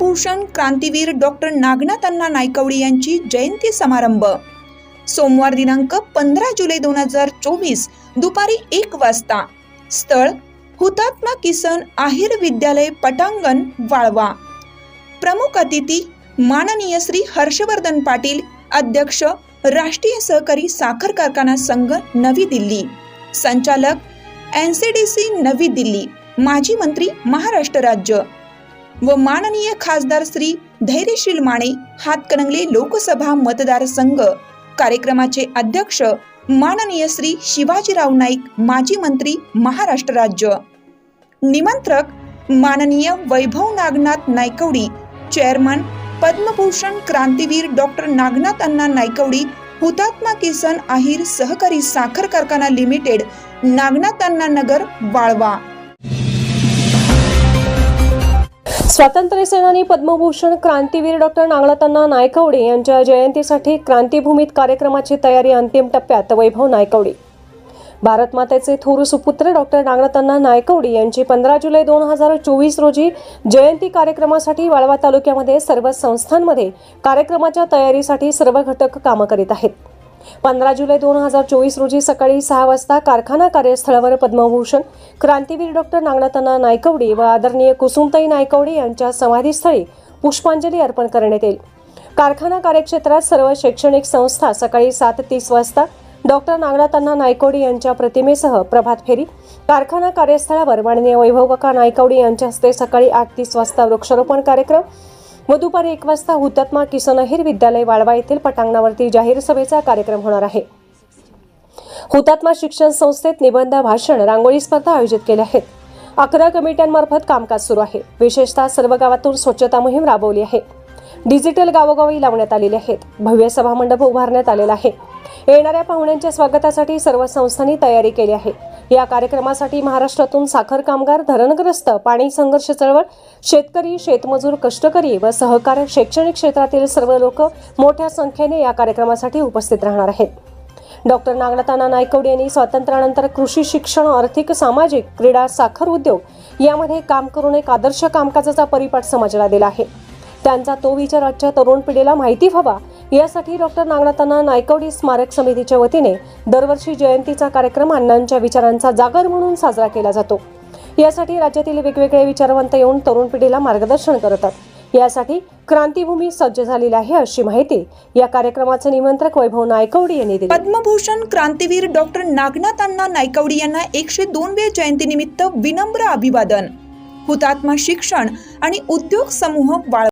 Padma Bhushan क्रांतीवीर doctor Nagnath Anna Naikwadi यांची जयंती समारंभ. सोमवार दिनांक पंधरा जुलै दोन हजार चोवीस दुपारी एक वाजता. स्थळ हुतात्मा किसन आहिर विद्यालय पटांगण वाळवा. प्रमुख अतिथी माननीय श्री हर्षवर्धन पाटील अध्यक्ष राष्ट्रीय सहकारी साखर कारखाना संघ नवी दिल्ली. संचालक एन सी डी सी नवी दिल्ली. माजी मंत्री महाराष्ट्र राज्य. व माननीय खासदार श्री धैर्यशील माने हातकणंगले लोकसभा मतदारसंघ कार्यक्रमाचे अध्यक्ष माननीय श्री शिवाजीराव नाईक माजी मंत्री महाराष्ट्र राज्य. निमंत्रक माननीय वैभव नागनाथ नायकवडी चेअरमन पद्मभूषण क्रांतीवीर डॉक्टर नागनाथ अण्णा नायकवडी हुतात्मा किसन आहिर सहकारी साखर कारखाना लिमिटेड नागनाथ अण्णा नगर वाळवा. स्वातंत्र्य सेनानी पद्मभूषण क्रांतीवीर डॉक्टर नागनाथांना नायकवडे यांच्या जयंतीसाठी क्रांतीभूमीत कार्यक्रमाची तयारी अंतिम टप्प्यात वैभव नायकवडे. भारत मातेचे थोर सुपुत्र डॉक्टर नागनाथांना नायकवडी यांची पंधरा जुलै दोन हजार चोवीस रोजी जयंती कार्यक्रमासाठी वाळवा तालुक्यामध्ये सर्व संस्थांमध्ये कार्यक्रमाच्या तयारीसाठी सर्व घटक कामं करीत आहेत. पंधरा जुलै दोन हजार चोवीस रोजी सकाळी सहा वाजता कारखाना कार्यस्थळावर पद्मभूषण क्रांतीवीर डॉक्टर नागनाथांना नायकवडी व आदरणीय कुसुमताई नायकवडी यांच्या समाधीस्थळी पुष्पांजली अर्पण करण्यात येईल. कारखाना कार्यक्षेत्रात सर्व शैक्षणिक संस्था सकाळी सात तीस वाजता डॉक्टर नागनाथांना नायकवडी यांच्या प्रतिमेसह प्रभात फेरी कारखाना कार्यस्थळावर माननीय वैभव काका नायकवडी यांच्या हस्ते सकाळी आठ तीस वाजता वृक्षारोपण कार्यक्रम व दुपारी एक वाजता हुतात्मा किसन अहिर विद्यालय वाळवा येथील पटांगणावरती जाहीर सभेचा कार्यक्रम होणार आहे. हुतात्मा शिक्षण संस्थेत निबंध भाषण रांगोळी स्पर्धा आयोजित केल्या आहेत. अकरा कमिट्यांमार्फत कामकाज सुरू आहे. विशेषतः सर्व गावातून स्वच्छता मोहीम राबवली आहे. डिजिटल गावोगावी लावण्यात आलेले आहेत. भव्य सभामंडप उभारण्यात आलेला आहे. येणाऱ्या पाहुण्यांच्या स्वागतासाठी सर्व संस्थांनी तयारी केली आहे. या कार्यक्रमासाठी महाराष्ट्रातून साखर कामगार धरणग्रस्त पाणी संघर्ष चळवळ शेतकरी शेतमजूर कष्टकरी व सहकार शैक्षणिक क्षेत्रातील सर्व लोक मोठ्या संख्येने या कार्यक्रमासाठी उपस्थित राहणार आहेत. डॉक्टर नागनाताना नायकवड यांनी स्वातंत्र्यानंतर कृषी शिक्षण आर्थिक सामाजिक क्रीडा साखर उद्योग यामध्ये काम करून एक आदर्श कामकाजाचा परिपाठ समाजाला दिला आहे. त्यांचा तो विचार आजच्या तरुण पिढीला माहिती व्हावा यासाठी डॉक्टर नागनाथांना नायकवडी स्मारक समितीच्या वतीने दरवर्षी जयंतीचा कार्यक्रम अण्णांच्या विचारांचा जागर म्हणून साजरा केला जातो. यासाठी राज्यातील वेगवेगळे विचारवंत येऊन तरुण पिढीला मार्गदर्शन करतात. यासाठी क्रांतीभूमी सज्ज झालेली आहे अशी माहिती या कार्यक्रमाचे निमंत्रक वैभव नायकवडी यांनी दिली. पद्मभूषण क्रांतीवीर डॉक्टर नागनाथ अण्णा नायकवडी यांना एकशे दोनव्या जयंतीनिमित्त विनम्र अभिवादन. हुतात्मा शिक्षण आणि उद्योग समूह वाळ